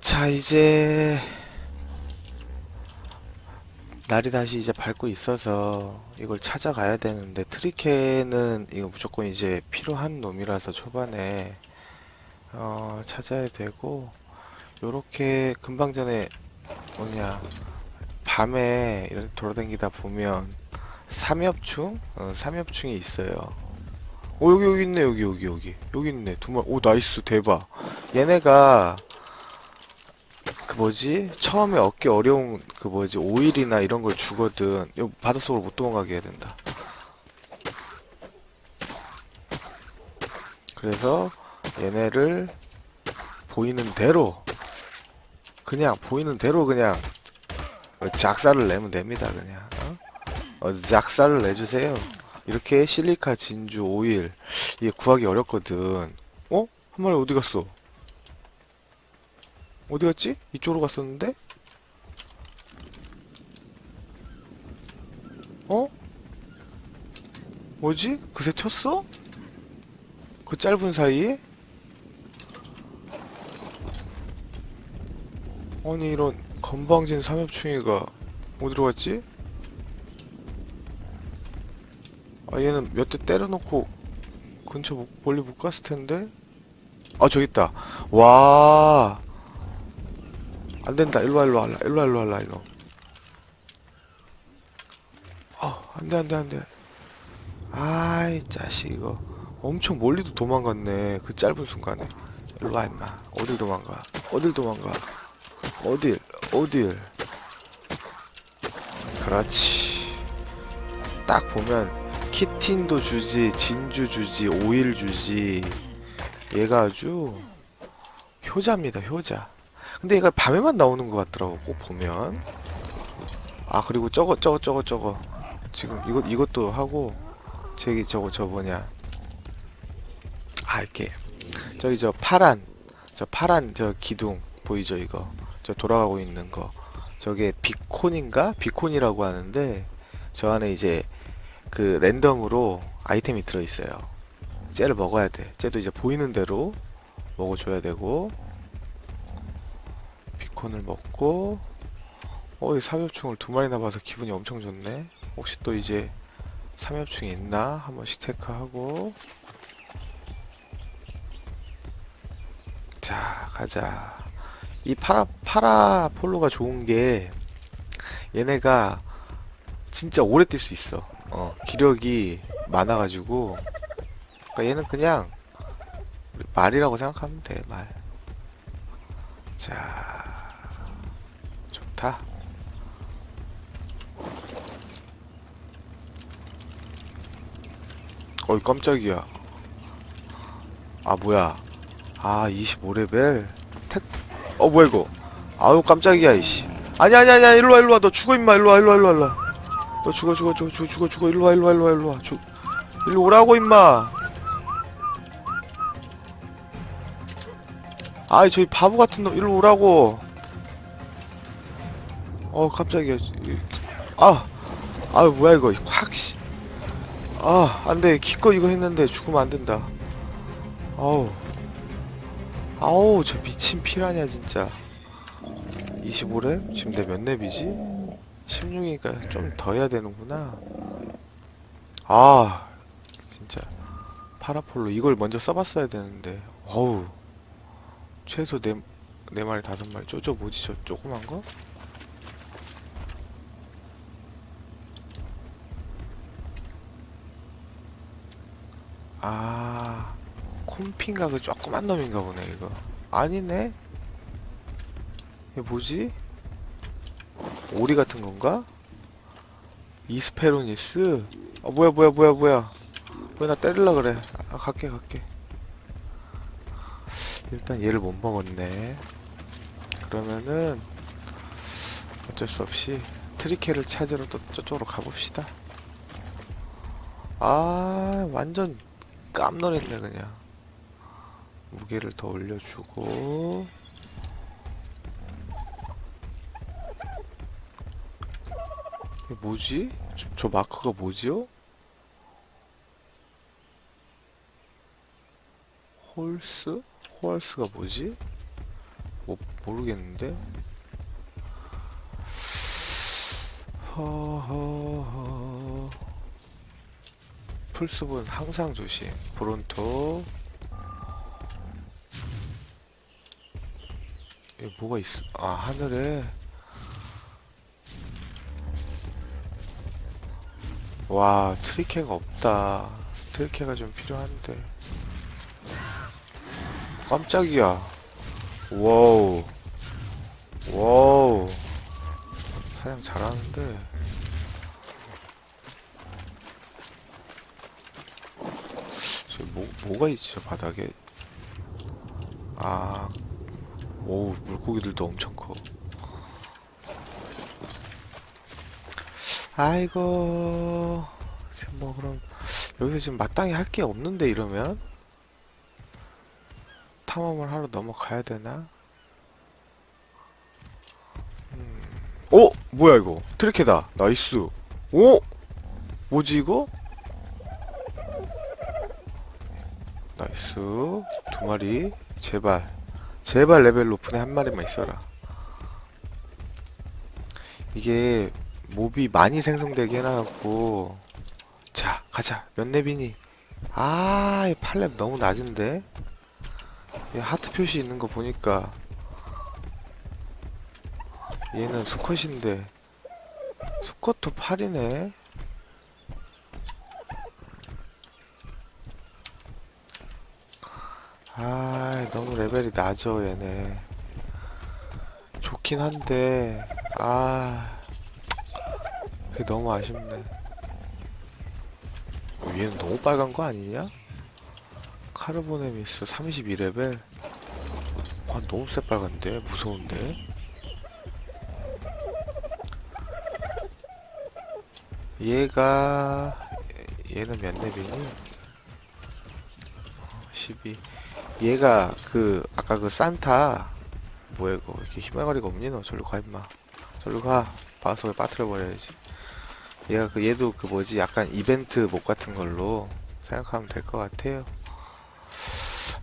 자, 이제 날이 다시 이제 밝고 있어서 이걸 찾아가야 되는데 트리케는 이거 무조건 이제 필요한 놈이라서 초반에 어, 찾아야 되고 요렇게 금방 전에 뭐냐 밤에 이렇게 돌아다니다 보면 삼엽충? 어, 삼엽충이 있어요. 오 여기 여기 있네 여기 여기 여기. 여기 있네. 두 마리. 오 나이스. 대박. 얘네가 그 뭐지? 처음에 얻기 어려운 그 뭐지? 오일이나 이런 걸 주거든. 요 바닷속으로 못 도망가게 해야 된다. 그래서 얘네를 보이는 대로 그냥 보이는 대로 그냥 작살을 내면 됩니다 그냥. 어? 어, 작살을 내주세요 이렇게 실리카 진주 오일 이게 구하기 어렵거든 어? 한 마리 어디 갔어? 어디 갔지? 이쪽으로 갔었는데? 어? 뭐지? 그새 쳤어? 그 짧은 사이에? 아니 이런 건방진 삼엽충이가 어디로 갔지? 아 얘는 몇 대 때려놓고 근처 못, 멀리 못 갔을 텐데? 아 저기 있다. 와. 안된다. 일로와 일로와 일로와. 일로와 일로와 일로 어 안돼 안돼 안돼. 아이 자식 이거. 엄청 멀리도 도망갔네 그 짧은 순간에. 일로와 임마. 어딜 도망가? 어딜 도망가? 어딜? 어딜? 그렇지. 딱 보면 키팅도 주지 진주 주지 오일 주지. 얘가 아주 효자입니다 효자. 근데 얘가 밤에만 나오는 것 같더라고 꼭 보면. 아 그리고 저거 저거 저거 저거. 지금 이것 이것도 하고 저기 저거 저 뭐냐. 아 이렇게. 저기 저 파란 저 파란 저 기둥 보이죠 이거? 저 돌아가고 있는 거. 저게 비콘인가? 비콘이라고 하는데 저 안에 이제 그 랜덤으로 아이템이 들어 있어요. 쟤를 먹어야 돼. 쟤도 이제 보이는 대로 먹어줘야 되고 비콘을 먹고 어이 삼엽충을 두 마리나 봐서 기분이 엄청 좋네. 혹시 또 이제 삼엽충이 있나? 한 번씩 체크하고. 자 가자. 이 파라 파라 폴로가 좋은 게 얘네가 진짜 오래 뛸 수 있어 어 기력이 많아가지고 그러니까 얘는 그냥 말이라고 생각하면 돼 말. 자, 좋다. 어이 깜짝이야. 아 뭐야? 아 25레벨? 택? 어 뭐야 이거? 아유 깜짝이야 이씨. 아니 아니 아니 일로 와 일로 와 너 죽어 임마 일로 와 일로 와 일로 와 일로 와. 너 죽어 죽어 죽어 죽어 죽어 죽어. 일로 와 일로 와 일로 와 일로 와. 죽. 일로 오라고 임마. 아이 저기 바보 같은 놈. 일로 오라고. 어 깜짝이야 아 아유 뭐야 이거. 확씨. 아 안돼. 기껏 이거 했는데 죽으면 안 된다. 아우. 아우 저 미친 피라냐 진짜. 25렙? 지금 내 몇 렙이지? 16이니까 좀 더 해야 되는구나. 아 진짜. 파라폴로 이걸 먼저 써봤어야 되는데. 어우. 최소 네, 네 마리 다섯 마리 쪼저 뭐지 저 조그만 거? 아 콤핀가? 그 조그만 놈인가 보네 이거. 아니네? 이게 뭐지? 오리 같은 건가? 이스페로니스? 아 뭐야 뭐야 뭐야 뭐야 왜 나 때릴라 그래 아 갈게 갈게 일단 얘를 못 먹었네. 그러면은 어쩔 수 없이 트리케를 찾으러 또 저쪽으로 가봅시다. 아 완전 깜놀했네 그냥. 무게를 더 올려주고 이게 뭐지? 저, 저 마크가 뭐지요? 홀스? 호알스가 뭐지? 뭐 모르겠는데. 허허허. 풀숲은 항상 조심. 브론토. 여기 뭐가 있어? 아 하늘에. 와 트리케가 없다. 트리케가 좀 필요한데. 깜짝이야. 와우. 와우. 사냥 잘하는데. 저 뭐, 뭐가 저 바닥에? 아, 오, 물고기들도 엄청 커. 아이고, 뭐, 그럼, 여기서 지금 마땅히 할 게 없는데, 이러면? 탐험을 하러 넘어가야 되나? 음. 어? 뭐야 이거? 트리케다. 나이스. 오? 뭐지 이거? 나이스. 두 마리. 제발. 제발 레벨 높은 애 한 마리만 있어라. 이게 몹이 많이 생성되게 해놔갖고. 자 가자. 몇 렙이니. 아, 이 팔렙 너무 낮은데? 이 하트 표시 있는 거 보니까 얘는 수컷인데. 수컷도 8이네. 아 너무 레벨이 낮아 얘네. 좋긴 한데. 아 그게 너무 아쉽네. 어, 얘는 너무 빨간 거 아니냐? 카르보네 미스 32레벨? 아 너무 새빨간데? 무서운데? 얘가 얘는 몇 렙이니? 12 얘가 그 아까 그 산타 뭐야 이거? 이렇게 희망거리가 없니 너? 절로 가 임마. 절로 가. 바속에 빠뜨려 버려야지 얘가 그 얘도 그 뭐지 약간 이벤트 목 같은 걸로 생각하면 될 것 같아요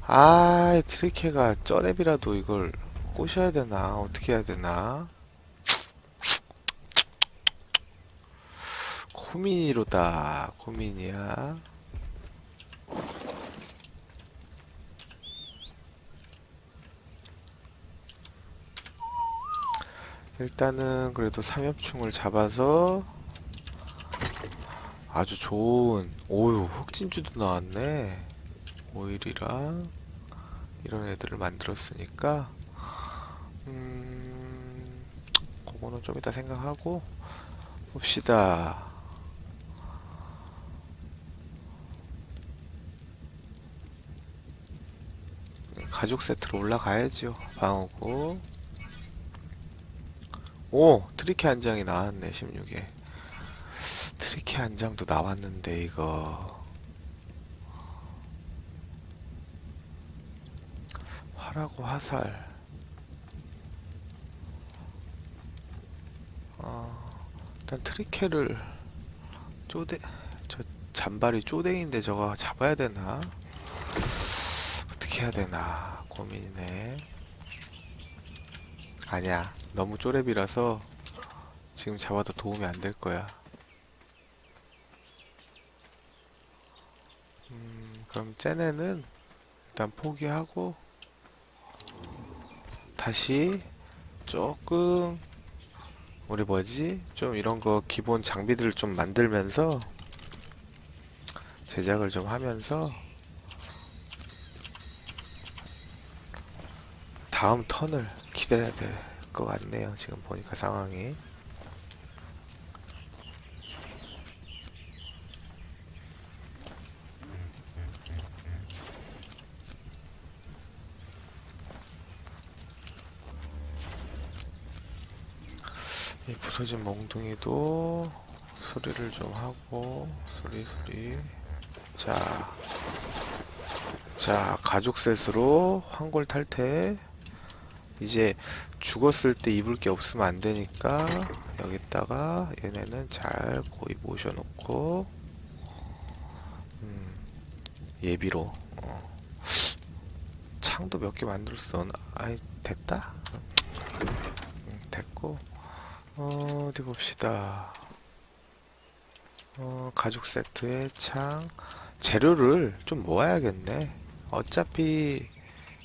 아, 이 트리케가 쩌랩이라도 이걸 꼬셔야 되나? 어떻게 해야 되나? 고민이로다. 고민이야. 일단은 그래도 삼엽충을 잡아서 아주 좋은 오유 흑진주도 나왔네. 오일이랑 이런 애들을 만들었으니까. 음 그거는 좀 이따 생각하고 봅시다. 가죽 세트로 올라가야죠 방어구. 오 트리케 한 장이 나왔네 16에 트리케 한 장도 나왔는데 이거 화라고 화살. 어, 일단 트리케를 쪼대 저 잔발이 쪼댕인데 저거 잡아야 되나? 어떻게 해야 되나 고민이네. 아니야 너무 쪼렙이라서 지금 잡아도 도움이 안 될 거야. 그럼 쟤네는 일단 포기하고 다시 조금 우리 뭐지? 좀 이런 거 기본 장비들을 좀 만들면서 제작을 좀 하면서 다음 턴을 기다려야 될 것 같네요. 지금 보니까 상황이. 이 부서진 몽둥이도 소리를 좀 하고 소리 소리 자, 자 가죽 셋으로 황골 탈퇴 이제 죽었을 때 입을 게 없으면 안 되니까 여기다가 얘네는 잘 고이 모셔놓고 음, 예비로 어. 창도 몇 개 만들었어. 아이 됐다. 어, 어디 봅시다. 어, 가죽 세트에 창 재료를 좀 모아야겠네. 어차피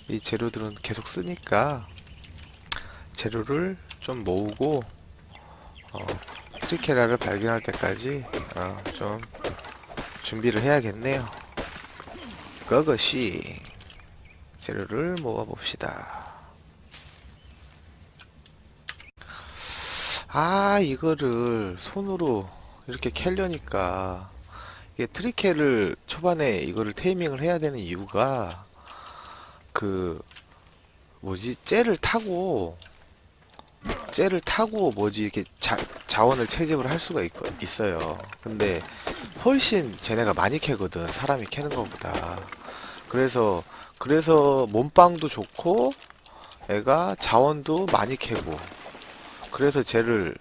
이 재료들은 계속 쓰니까 재료를 좀 모으고 어, 트리케라를 발견할 때까지 어, 좀 준비를 해야겠네요. 그것이 재료를 모아봅시다. 아, 이거를 손으로 이렇게 캘려니까 이게 트리케를 초반에 이거를 테이밍을 해야 되는 이유가 그 뭐지 째를 타고 째를 타고 뭐지 이렇게 자, 자원을 채집을 할 수가 있, 있어요. 근데 훨씬 쟤네가 많이 캐거든 사람이 캐는 것보다. 그래서 그래서 몸빵도 좋고 애가 자원도 많이 캐고 그래서 쟤를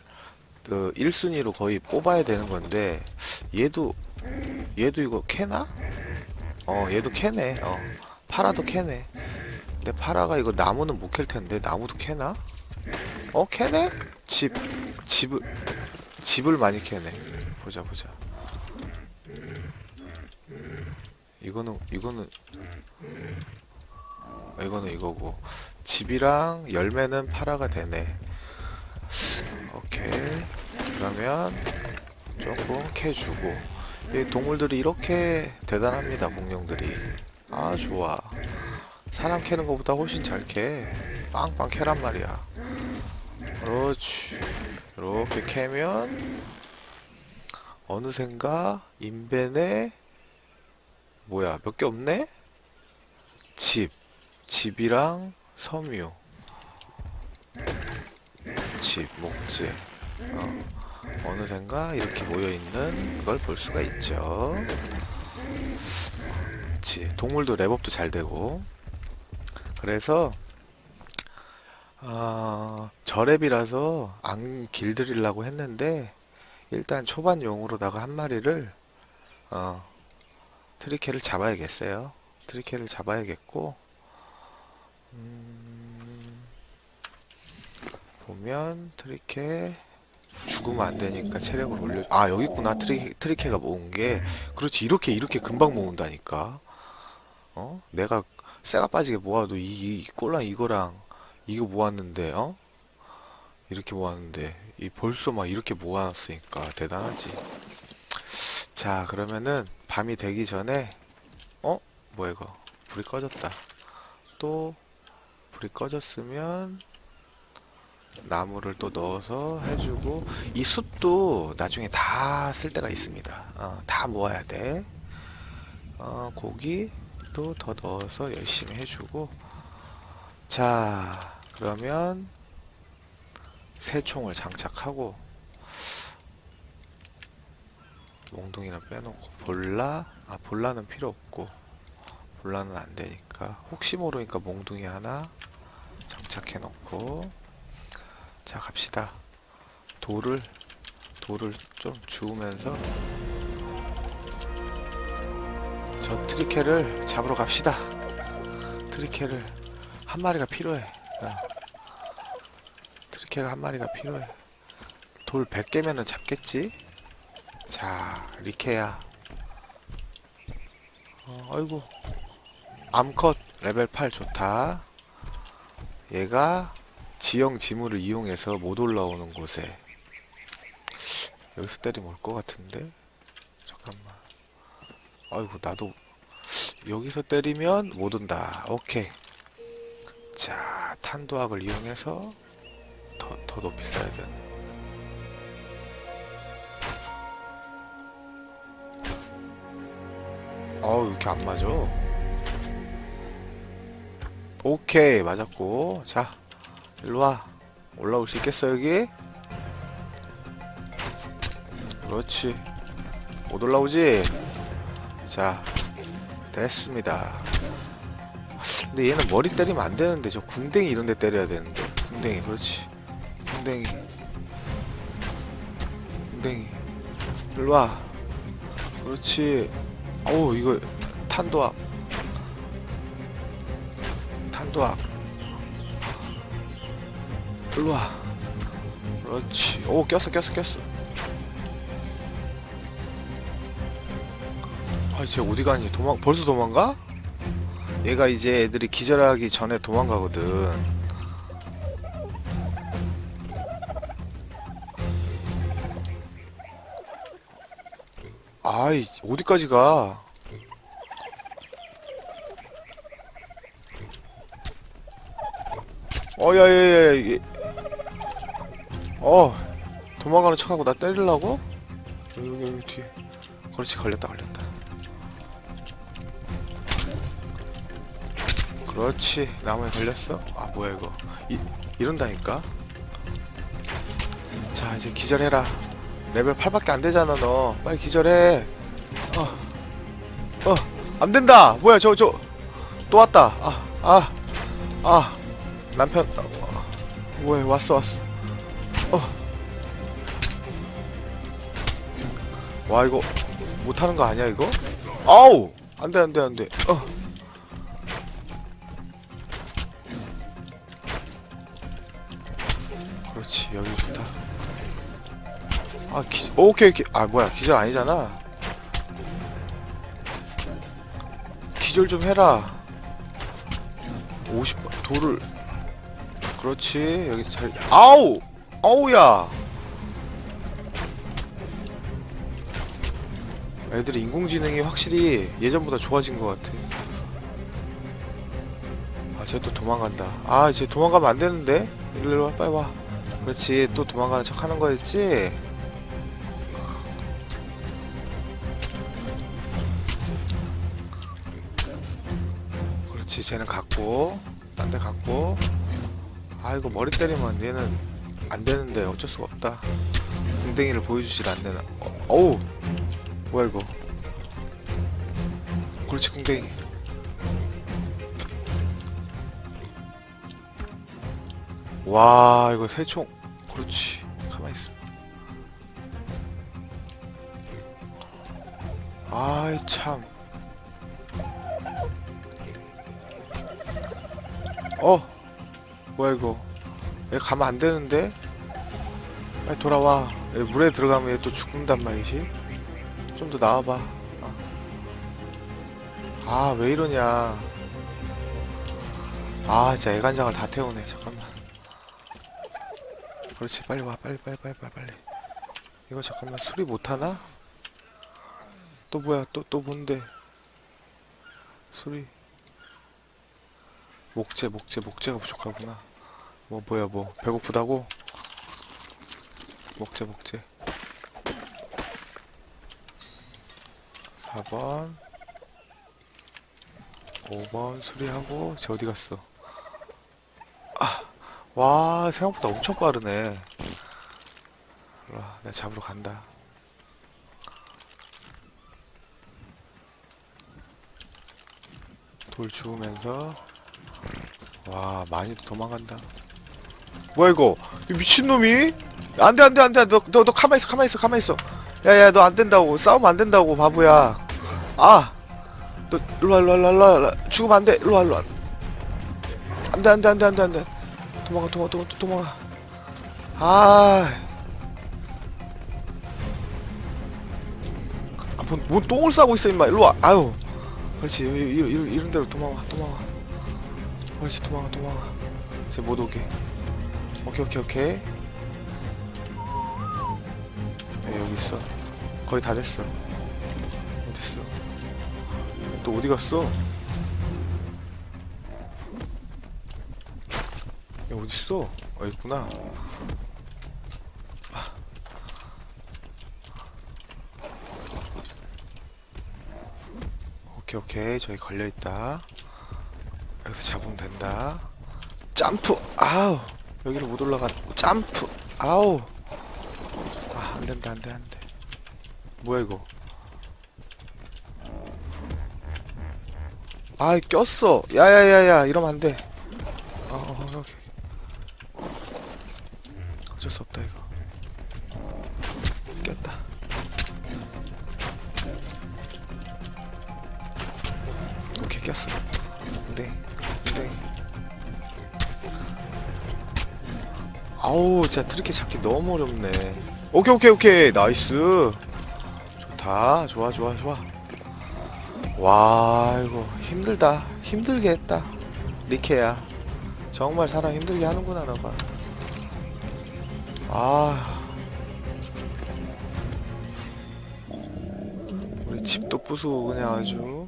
그 1순위로 거의 뽑아야 되는 건데 얘도 얘도 이거 캐나? 어 얘도 캐네 어 파라도 캐네 근데 파라가 이거 나무는 못 캘 텐데 나무도 캐나? 어 캐네? 집 집을 집을 많이 캐네 보자 보자 이거는 이거는 이거는 이거고 집이랑 열매는 파라가 되네 오케이 그러면 조금 캐주고. 이 동물들이 이렇게 대단합니다 공룡들이. 아 좋아. 사람 캐는 것보다 훨씬 잘캐. 빵빵 캐란 말이야. 그렇지. 이렇게 캐면 어느샌가 인벤에 뭐야 몇 개 없네? 집. 집이랑 섬유. 집 목재 어, 어느샌가 이렇게 모여있는 걸 볼 수가 있죠. 그치 동물도 랩업도 잘 되고. 그래서 아, 저랩이라서 안 길들이려고 했는데 일단 초반용으로다가 한 마리를 어, 트리케를 잡아야겠어요. 트리케를 잡아야겠고 음, 보면 트리케 죽으면 안 되니까 체력을 올려. 아 여기 있구나 트리 트리케가 모은 게. 그렇지 이렇게 이렇게 금방 모은다니까. 어? 내가 쇠가 빠지게 모아도 이, 이, 이 꼴랑 이거랑 이거 모았는데 어? 이렇게 모았는데 이 벌써 막 이렇게 모았으니까 대단하지. 자 그러면은 밤이 되기 전에 어? 뭐야 이거 불이 꺼졌다. 또 불이 꺼졌으면 나무를 또 넣어서 해주고 이 숯도 나중에 다 쓸 때가 있습니다. 어, 다 모아야 돼. 어, 고기도 더 넣어서 열심히 해주고. 자 그러면 새 총을 장착하고 몽둥이는 빼놓고 볼라? 아 볼라는 필요 없고. 볼라는 안 되니까. 혹시 모르니까 몽둥이 하나 장착해 놓고 자 갑시다. 돌을 돌을 좀 주우면서 저 트리케를 잡으러 갑시다. 트리케를 한 마리가 필요해. 어. 트리케가 한 마리가 필요해. 돌 100개면은 잡겠지? 자 리케야 어, 아이고. 암컷 레벨 8 좋다. 얘가 지형 지물을 이용해서 못 올라오는 곳에. 여기서 때리면 올 것 같은데? 잠깐만. 아이고 나도 여기서 때리면 못 온다. 오케이. 자 탄도학을 이용해서 더, 더 높이 써야 되네 어우 이렇게 안 맞아? 오케이 맞았고. 자 일로와. 올라올 수 있겠어 여기? 그렇지. 못 올라오지? 자 됐습니다. 근데 얘는 머리 때리면 안 되는데 저 궁뎅이 이런 데 때려야 되는데. 궁뎅이 그렇지. 궁뎅이. 궁뎅이. 일로와. 그렇지. 어우 이거 탄도압. 와. 일로 와. 그렇지. 오, 꼈어, 꼈어, 꼈어. 아, 쟤 어디 가니? 도망, 벌써 도망가? 얘가 이제 애들이 기절하기 전에 도망가거든. 아이, 어디까지 가? 어, 야, 야, 야, 야, 얘. 어, 도망가는 척하고 나 때리려고? 여기, 여기, 뒤에. 그렇지, 걸렸다, 걸렸다. 그렇지, 나무에 걸렸어? 아, 뭐야, 이거. 이, 이런다니까? 자, 이제 기절해라. 레벨 8밖에 안 되잖아, 너. 빨리 기절해. 어, 어, 안 된다! 뭐야, 저, 저. 또 왔다. 아, 아, 아. 남편 어, 뭐야 왔어 왔어 어. 와 이거 못하는 거 아니야 이거? 아우! 안돼 안돼 안돼. 어. 그렇지 여기 좋다. 아 기, 오케이 오케이. 아 뭐야 기절 아니잖아. 기절 좀 해라. 50번 돌을. 그렇지 여기 잘 아우! 아우야 애들이 인공지능이 확실히 예전보다 좋아진 것 같아. 아쟤 또 도망간다. 아쟤 도망가면 안 되는데? 일로 와 빨리 와. 그렇지 또 도망가는 척 하는 거였지? 그렇지 쟤는 갔고 딴데 갔고. 아 이거 머리 때리면 얘는 안 되는데 어쩔 수가 없다. 궁뎅이를 보여주질 않는 어, 어우 뭐야 이거? 그렇지 궁뎅이. 와 이거 새총. 그렇지 가만히 있어. 아이 참. 어? 뭐야 이거? 얘 가면 안 되는데? 빨리 돌아와. 얘 물에 들어가면 얘 또 죽는단 말이지 좀 더 나와봐. 아 왜 이러냐. 아 진짜 애간장을 다 태우네. 잠깐만. 그렇지 빨리 와 빨리 빨리 빨리 빨리 빨리. 이거 잠깐만 수리 못하나? 또 뭐야 또 또 뭔데? 수리. 목재 목재 목재가 부족하구나. 뭐 뭐야 뭐. 배고프다고? 목재 목재 4번 5번 수리하고 쟤 어디 갔어? 아, 와 생각보다 엄청 빠르네. 일로와 내가 잡으러 간다. 돌 주우면서 와 많이 도망간다. 뭐야 이거? 이 미친놈이? 안돼 안돼 안돼. 너너너 가만히 있어 가만히 있어 가만히 있어 야야 너 안 된다고. 싸우면 안 된다고 바보야. 아너 일로와 일로와 일로와 일로와 죽으면 안돼. 일로와 일로와. 안돼 안돼 안돼 안돼 안돼. 도망가 도망가 도망가 도망가. 아 아, 뭔, 뭔 똥을 싸고 있어 임마. 일로와. 아유. 그렇지. 이- 이- 이- 이런 데로 도망와 도망와 그렇지 도망가 도망가. 쟤못 오게. 오케이 오케이 오케이 있어. 거의 다 됐어. 어딨어. 또 어디 갔어? 야 어딨어? 어 있구나. 아. 오케이 오케이. 저기 걸려있다. 여기서 잡으면 된다. 점프! 아우! 여기를 못 올라가 점프! 아우! 아안 된다 안 돼 안돼. 뭐야 이거? 아이 꼈어. 야야야야 이러면 안돼. 어, 어, 어, 어쩔 수 없다 이거. 꼈다. 오케이 꼈어. 네, 네. 아우 진짜 트리키 잡기 너무 어렵네. 오케이 오케이 오케이. 나이스. 좋다. 좋아 좋아 좋아. 와 이거 힘들다. 힘들게 했다. 리케야. 정말 사람 힘들게 하는구나 너가. 아. 우리 집도 부수고 그냥 아주.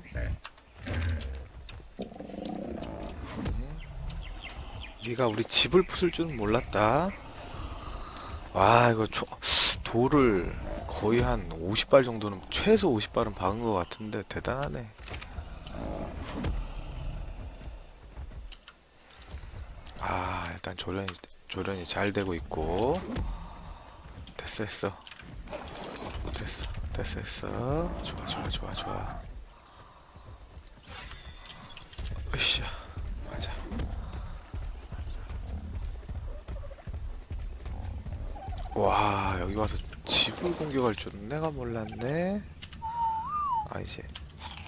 네가 우리 집을 부술 줄은 몰랐다. 와 이거 초, 돌을 거의 한 50발 정도는 최소 50발은 박은 것 같은데 대단하네. 아 일단 조련이 조련이 잘 되고 있고. 됐어 됐어. 됐어 됐어 됐어. 좋아 좋아 좋아 좋아. 으쌰 와 여기 와서 집을 공격할 줄은 내가 몰랐네. 아 이제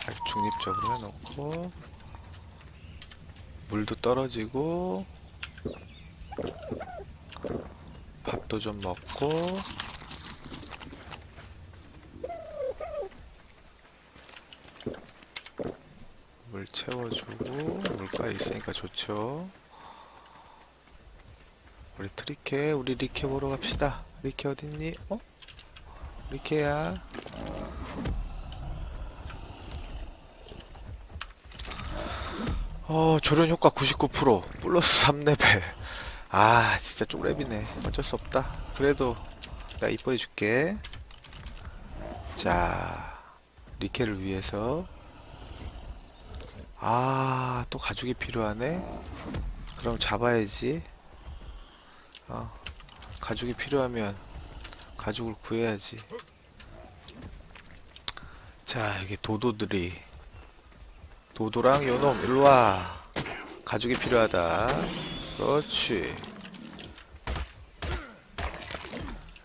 아주 중립적으로 해놓고 물도 떨어지고 밥도 좀 먹고 물 채워주고 물가에 있으니까 좋죠 우리 트리케 우리 리케 보러 갑시다. 리케 어딨니? 어? 리케야? 어 조련 효과 99% 플러스 3레벨. 아 진짜 쪽랩이네. 어쩔 수 없다. 그래도 내가 이뻐해 줄게. 자 리케를 위해서. 아 또 가죽이 필요하네? 그럼 잡아야지 어, 가죽이 필요하면 가죽을 구해야지. 자, 여기 도도들이 도도랑 요놈 일로 와. 가죽이 필요하다. 그렇지.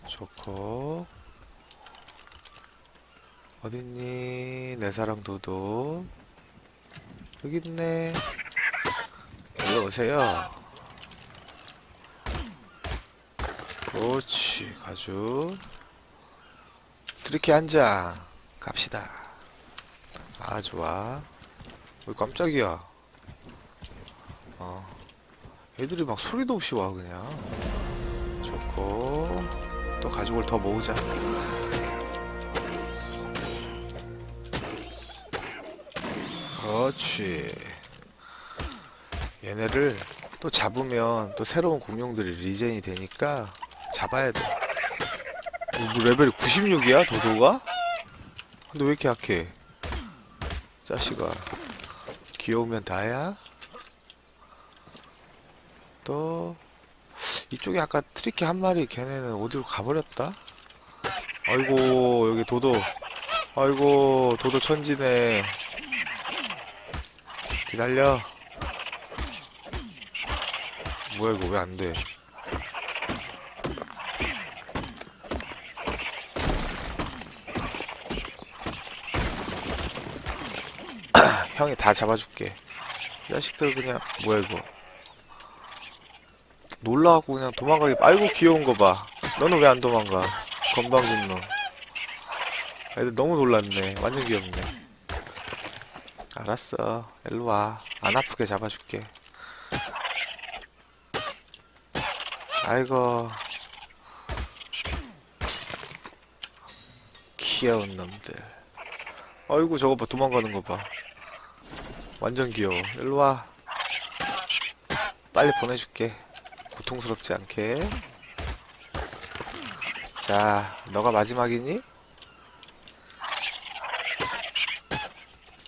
좋고. 어딨니? 내 사랑 도도. 여기 있네. 일로 오세요. 그렇지 가죽 트리키 한장 갑시다. 아 좋아. 왜 깜짝이야? 어. 애들이 막 소리도 없이 와 그냥. 좋고. 또 가죽을 더 모으자. 그렇지. 얘네를 또 잡으면 또 새로운 공룡들이 리젠이 되니까 잡아야 돼. 뭐 레벨이 96이야 도도가? 근데 왜 이렇게 약해? 자식아 귀여우면 다야? 또 이쪽에 아까 트리키 한 마리 걔네는 어디로 가버렸다? 아이고 여기 도도 아이고 도도 천지네 기다려 뭐야 이거 왜 안돼 형이 다 잡아줄게. 이 자식들 그냥 뭐야 이거. 놀라갖고 그냥 도망가기 아이고 귀여운 거봐. 너는 왜 안 도망가? 건방진 놈. 애들 너무 놀랐네. 완전 귀엽네. 알았어. 일로와. 안 아프게 잡아줄게. 아이고. 귀여운 놈들. 아이고 저거 봐 도망가는 거봐 완전 귀여워 일로와 빨리 보내줄게 고통스럽지 않게 자 너가 마지막이니?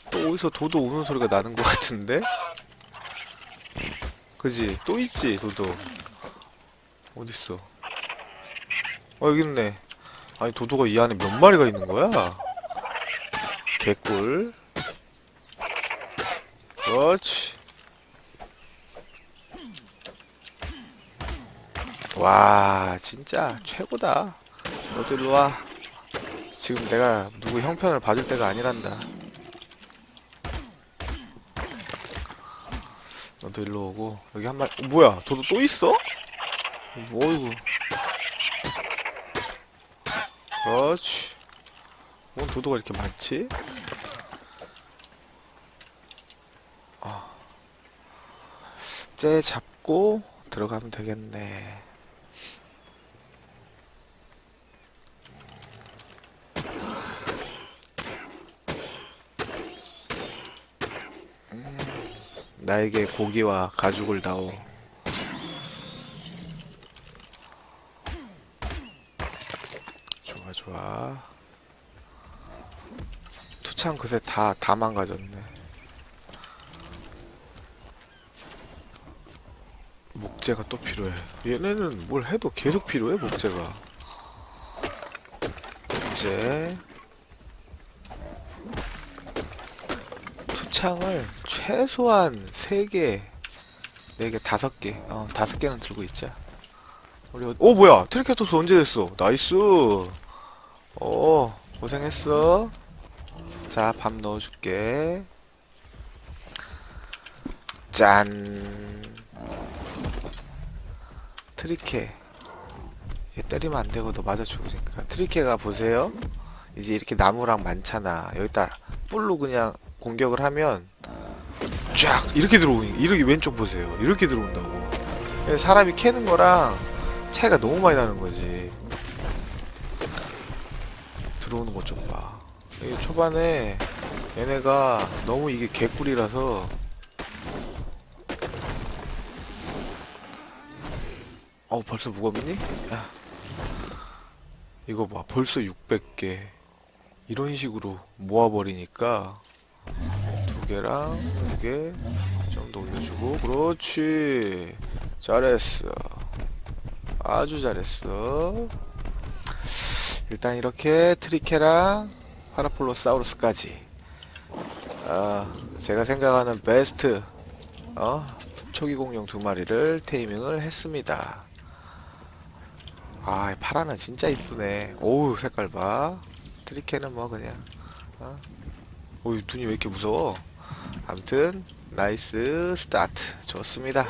또 어디서 도도 우는 소리가 나는 것 같은데? 그지? 또 있지 도도 어딨어 어 여기 있네 아니 도도가 이 안에 몇 마리가 있는 거야? 개꿀 그렇지 와 진짜 최고다 너도 일로 와 지금 내가 누구 형편을 봐줄 때가 아니란다 너도 일로 오고 여기 한 마리 어, 뭐야 도도 또 있어? 어이구. 그렇지. 뭔 도도가 이렇게 많지? 쟤 잡고 들어가면 되겠네. 음, 나에게 고기와 가죽을 다오. 좋아 좋아 투창 그새 다 다 망가졌네 목재가 또 필요해. 얘네는 뭘 해도 계속 필요해 목재가. 이제 투창을 최소한 3개 4개 5개 어 5개는 들고 있자. 우리 어디... 오 뭐야! 트리케토스 언제 됐어? 나이스! 어 고생했어. 자 밥 넣어줄게. 짠 트리케. 얘 때리면 안 되고 너 맞아 죽으니까. 트리케가 보세요. 이제 이렇게 나무랑 많잖아. 여기다 뿔로 그냥 공격을 하면 쫙 이렇게 들어오니 이렇게 왼쪽 보세요. 이렇게 들어온다고. 사람이 캐는 거랑 차이가 너무 많이 나는 거지. 들어오는 것 좀 봐. 이 초반에 얘네가 너무 이게 개꿀이라서 어 벌써 무겁니? 야. 이거 봐 벌써 600개 이런 식으로 모아버리니까 두 개랑 이게 좀더 올려주고 그렇지 잘했어 아주 잘했어. 일단 이렇게 트리케랑 파라폴로사우루스까지 아, 제가 생각하는 베스트 어, 초기 공룡 두 마리를 테이밍을 했습니다. 아, 이 파라는 진짜 이쁘네. 오우, 색깔 봐. 트리케는 뭐 그냥 어? 오우, 눈이 왜 이렇게 무서워? 아무튼 나이스 스타트 좋습니다.